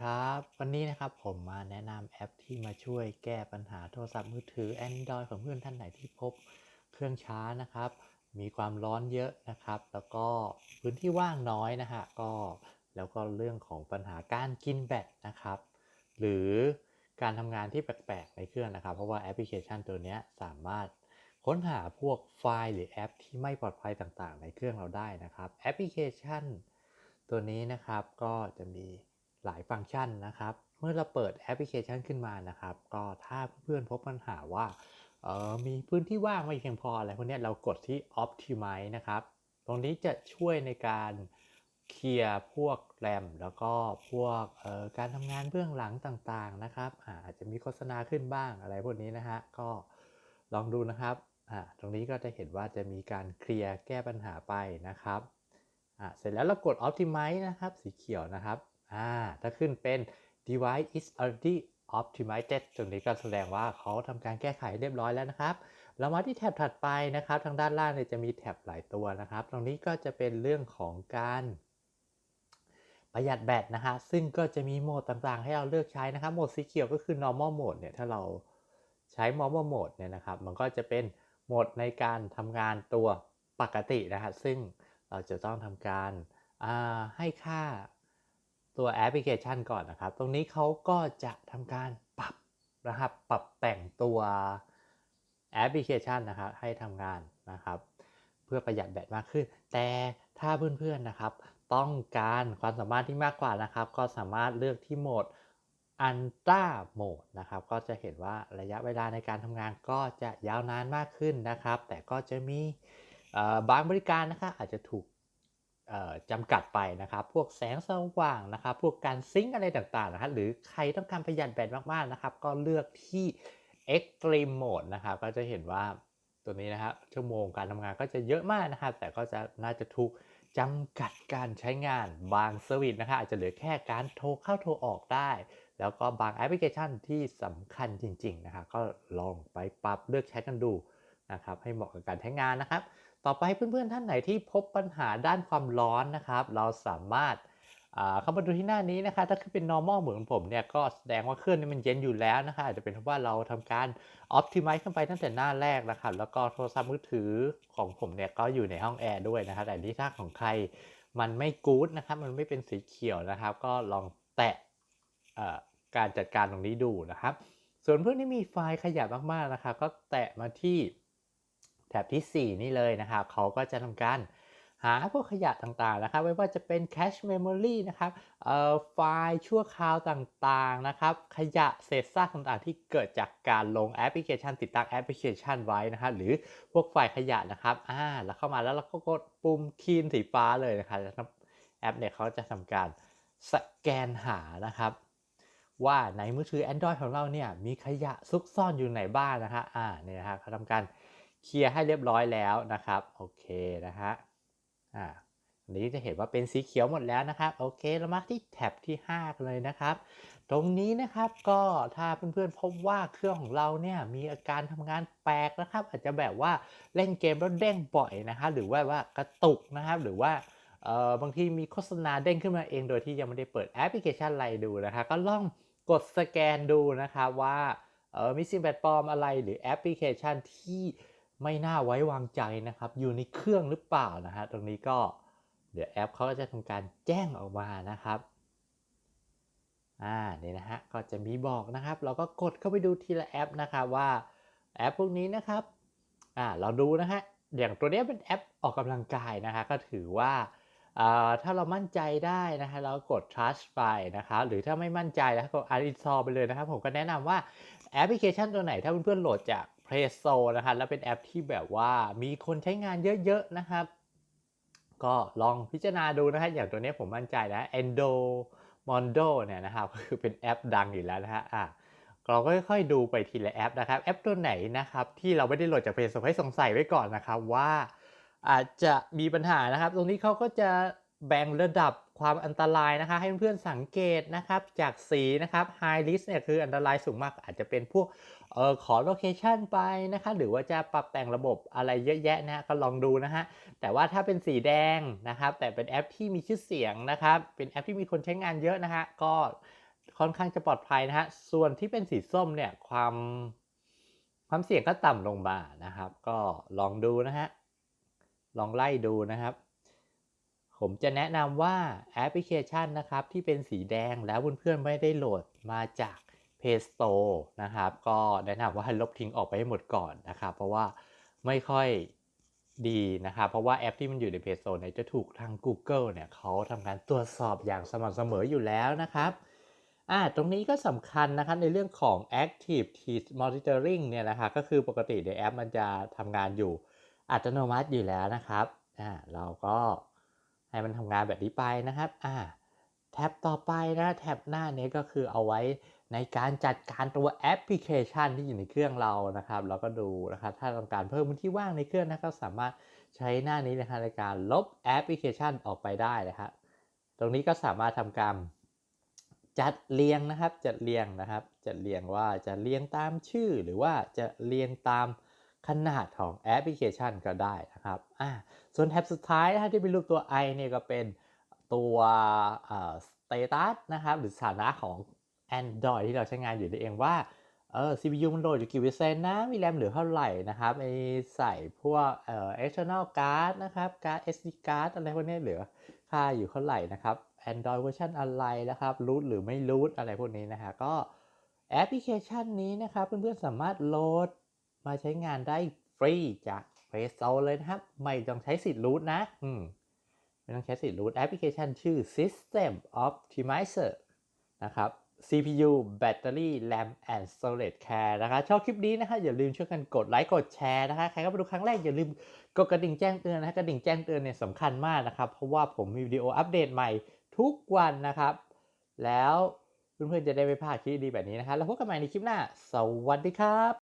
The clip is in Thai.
ครับวันนี้นะครับผมมาแนะนำแอปที่มาช่วยแก้ปัญหาโทรศัพท์มือถือ Android ของเพื่อนท่านไหนที่พบเครื่องช้านะครับ มีความร้อนเยอะนะครับ แล้วก็พื้นที่ว่างน้อยนะฮะก็แล้วก็เรื่องของปัญหาการกินแบตนะครับ หรือการทำงานที่แปลกๆในเครื่องนะครับ เพราะว่าแอปพลิเคชันตัวนี้สามารถค้นหาพวกไฟล์หรือแอป ที่ไม่ปลอดภัยต่างๆ ในเครื่องเราได้นะครับ แอปพลิเคชัน ตัวนี้นะครับก็จะมี หลายฟังก์ชันนะครับ เมื่อเราเปิดแอปพลิเคชันขึ้นมานะครับ ก็ถ้าเพื่อนๆพบปัญหาว่าเออมีพื้นที่ว่างไม่เพียงพออะไรพวกนี้เรากดที่ Optimize นะครับ ตรงนี้จะช่วยในการเคลียร์พวกแรมแล้วก็พวกออการทำงานเบื้องหลังต่างๆนะครับอาจจะมีโฆษณาขึ้นบ้างอะไรพวกนี้นะฮะก็ลองดูนะครับตรงนี้ก็จะเห็นว่าจะมีการเคลียร์แก้ปัญหาไปนะครับเสร็จแล้วเรากด Optimize นะครับสีเขียวนะครับ อ่าถ้าขึ้นเป็น device is already optimized ตรงนี้ก็แสดงว่าเขาทำการแก้ไขเรียบร้อยแล้วนะครับ เรามาที่แท็บถัดไปนะครับ ทางด้านล่างเนี่ยจะมีแท็บหลายตัวนะครับ ตรงนี้ก็จะเป็นเรื่องของการประหยัดแบตนะฮะ ซึ่งก็จะมีโหมดต่างๆ ให้เราเลือกใช้นะครับ โหมดสีเขียวก็คือ normal mode เนี่ย ถ้าเราใช้ normal mode เนี่ยนะครับ มันก็จะเป็นโหมดในการทำงานตัวปกตินะฮะ ซึ่งเราจะต้องทำการให้ค่า ตัวแอปพลิเคชันก่อนนะครับ ตรงนี้เขาก็จะทำการปรับนะครับ ปรับแต่งตัวแอปพลิเคชันนะครับ ให้ทำงานนะครับ เพื่อประหยัดแบตมากขึ้น แต่ถ้าเพื่อนๆนะครับ ต้องการความสามารถที่มากกว่านะครับ ก็สามารถเลือกที่โหมดอันต้าโหมดนะครับ ก็จะเห็นว่าระยะเวลาในการทำงานก็จะยาวนานมากขึ้นนะครับ แต่ก็จะมีบางบริการนะครับอาจจะถูก จำกัดไปนะครับ พวกแสงสว่างนะครับ พวกการซิงค์อะไรต่างๆนะครับหรือใครต้องการประหยัดแบตมากๆนะครับ ก็เลือกที่ Extreme Mode นะครับ ก็จะเห็นว่าตัวนี้นะครับชั่วโมงการทำงานก็จะเยอะมากนะครับ แต่ก็จะน่าจะถูกจำกัดการใช้งานบางเซอร์วิสนะครับอาจจะเหลือแค่การโทรเข้าโทรออกได้ แล้วก็บางแอปพลิเคชันที่สำคัญจริง ๆ นะครับก็ลองไปปรับเลือกใช้กันดูนะครับให้เหมาะกับการใช้งานนะครับ ต่อไปเพื่อนๆท่านไหนที่พบปัญหาด้านความร้อนนะครับ เราสามารถเข้ามาดูที่หน้านี้นะคะ ถ้าคือเป็น normal เหมือนผมเนี่ยก็แสดงว่าเครื่องนี้มันเย็นอยู่แล้วนะคะอาจจะเป็นเพราะว่าเราทำการ optimize ขึ้นไปตั้งแต่หน้าแรกนะครับแล้วก็โทรศัพท์มือถือของผมเนี่ยก็อยู่ในห้องแอร์ด้วยนะครับแต่ที่ถ้าของใครมันไม่กู๊ดนะครับมันไม่เป็นสีเขียวนะครับ ก็ลองแตะการจัดการตรงนี้ดูนะครับ ส่วนเพื่อนที่มีไฟล์ขยับมากๆนะครับก็แตะมาที่ แถบที่ 4 นี่เลยนะครับ เขาก็จะทำการหาพวกขยะต่างๆนะครับ ไม่ว่าจะเป็น cache memory นะครับไฟล์ชั่วคราวต่างๆนะครับ ขยะเศษซากต่างๆ ที่เกิดจากการลงแอปพลิเคชัน ติดตั้งแอปพลิเคชันไว้นะครับหรือพวกไฟล์ขยะนะครับอ่าแล้วเข้ามาแล้วเราก็กดปุ่มคีนสีฟ้าเลยนะครับแอปเนี่ยเขาจะทำการสแกนหานะครับว่าในมือถือ Android ของเราเนี่ยมีขยะซุกซ่อนอยู่ไหนบ้างนะฮะอ่าเนี่ยนะครับเขาทำการ เคลียร์ให้เรียบร้อยแล้วนะครับโอเคนะฮะอ่าอันนี้จะเห็นว่าเป็นสีเขียวหมดแล้วนะครับโอเคเรามาที่แท็บที่5กันเลยนะครับ ตรงนี้นะครับก็ถ้าเพื่อนๆพบว่าเครื่องของเราเนี่ยมีอาการทำงานแปลกนะครับ อาจจะแบบว่าเล่นเกมแล้วเด้งบ่อยนะครับหรือว่าว่ากระตุกนะครับหรือว่าเอ่อบางทีมีโฆษณาเด้งขึ้นมาเองโดยที่ยังไม่ได้เปิดแอปพลิเคชันอะไรดูนะครับก็ลองกดสแกนดูนะครับว่าเออมีสิ่งแปลกปลอมอะไรหรือแอปพลิเคชันที่ ไม่น่าไว้วางใจนะครับ อยู่ในเครื่องหรือเปล่านะฮะตรงนี้ก็เดี๋ยวแอปเขาก็จะทำการแจ้งออกมานะครับอ่านี่นะฮะก็จะมีบอกนะครับ เราก็กดเข้าไปดูทีละแอปนะครับว่าแอปพวกนี้นะครับอ่าเราดูนะฮะอย่างตัวนี้เป็นแอปออกกำลังกายนะฮะก็ถือว่าถ้าเรามั่นใจได้นะฮะเรากด trust ไปนะครับหรือถ้าไม่มั่นใจแล้วก็ uninstall ไปเลยนะครับ ผมก็แนะนำว่าแอปพลิเคชันตัวไหน ถ้าเพื่อนๆโหลดจาก Play Store นะครับแล้วเป็นแอปที่แบบว่ามีคนใช้งานเยอะๆนะครับ ก็ลองพิจารณาดูนะฮะอย่างตัวนี้ผมมั่นใจนะ Endo Mondo เนี่ยนะครับคือเป็นแอปดังอยู่แล้วนะฮะอะเราก็ค่อยๆดูไปทีละแอปนะครับ แอปตัวไหนนะครับที่เราไม่ได้โหลดจาก Play Store ให้สงสัยไว้ก่อนนะครับว่าอาจจะมีปัญหานะครับ ตรงนี้เขาก็จะแบ่งระดับความอันตรายนะคะ ให้เพื่อนๆสังเกตนะครับ จากสีนะครับ High Risk เนี่ยคืออันตรายสูงมากอาจจะเป็นพวก เออขอโลเคชันไปนะคะ หรือว่าจะปรับแต่งระบบอะไรเยอะแยะนะก็ลองดูนะฮะ แต่ว่าถ้าเป็นสีแดงนะครับ แต่เป็นแอปที่มีชื่อเสียงนะครับ เป็นแอปที่มีคนใช้งานเยอะนะฮะ ก็ค่อนข้างจะปลอดภัยนะฮะ ส่วนที่เป็นสีส้มเนี่ยความความเสี่ยงก็ต่ำลงมานะครับ ก็ลองดูนะฮะ ลองไล่ดูนะครับ ผมจะแนะนำว่าแอปพลิเคชันนะครับที่เป็นสีแดงแล้วเพื่อนๆไม่ได้โหลดมาจาก Play Store นะครับ ก็แนะนำว่าให้ลบทิ้งออกไปให้หมดก่อนนะครับ เพราะว่าไม่ค่อยดีนะครับ เพราะว่าแอปที่มันอยู่ใน Play Store เนี่ยจะถูกทาง Google เนี่ยเขาทำการตรวจสอบอย่างสม่ำเสมออยู่แล้วนะครับอ่าตรงนี้ก็สำคัญนะครับในเรื่องของ Active Teeth Monitoring เนี่ยนะครับก็คือปกติในแอปมันจะทำงานอยู่อัตโนมัติอยู่แล้วนะครับอ่าเราก็ให้มันทำงานแบบนี้ไปนะครับอ่า แท็บต่อไปนะแท็บหน้านี้ก็คือเอาไว้ในการจัดการตัวแอปพลิเคชันที่อยู่ในเครื่องเรานะครับเราก็ดูนะครับถ้าต้องการเพิ่มพื้นที่ว่างในเครื่องนะก็สามารถใช้หน้านี้นะครับในการลบแอปพลิเคชันออกไปได้นะครับตรงนี้ก็สามารถทำการจัดเรียงนะครับจัดเรียงนะครับจัดเรียงว่าจะเรียงตามชื่อ หรือว่าจะเรียงตามขนาดของแอปพลิเคชันก็ได้นะครับอ่าส่วนแท็บสุดท้ายนะที่เป็นรูปตัว i เนี่ยก็เป็น ตัวสเตตัสนะครับหรือสถานะของ Android ที่เราใช้งานอยู่นั่เองว่าเออ CPU มันโหลดอยู่กี่เปอร์เซ็นต์นะ มีแรมเหลือเท่าไหร่นะครับไอใส่พวกเอ่อ external card นะครับ card SD card อะไรพวกนี้เหลือค่าอยู่เท่าไหร่นะครับ Android เวอร์ชันอะไรนะครับรูทหรือไม่รูทอะไรพวกนี้นะฮะก็แอปพลิเคชันนี้นะครับ เพื่อนๆสามารถโหลดมาใช้งานได้ฟรีจาก Play Store เลยนะครับ ไม่ต้องใช้สิทธิ์รูทนะ อืม ไม่ต้องใช้สิทธิ์รูทแอปพลิเคชันชื่อ System Optimizer นะครับ CPU Battery RAM and Storage Care นะคะชอบคลิปนี้นะคะอย่าลืมช่วยกันกดไลค์กดแชร์นะคะใครเข้ามาดูครั้งแรกอย่าลืมกดกระดิ่งแจ้งเตือนนะคะกระดิ่งแจ้งเตือนเนี่ยสำคัญมากนะครับ เพราะว่าผมมีวิดีโออัปเดตใหม่ทุกวันนะครับ แล้วเพื่อนๆจะได้ไม่พลาดคลิปดีแบบนี้นะคะแล้วพบกันใหม่ในคลิปหน้า สวัสดีครับ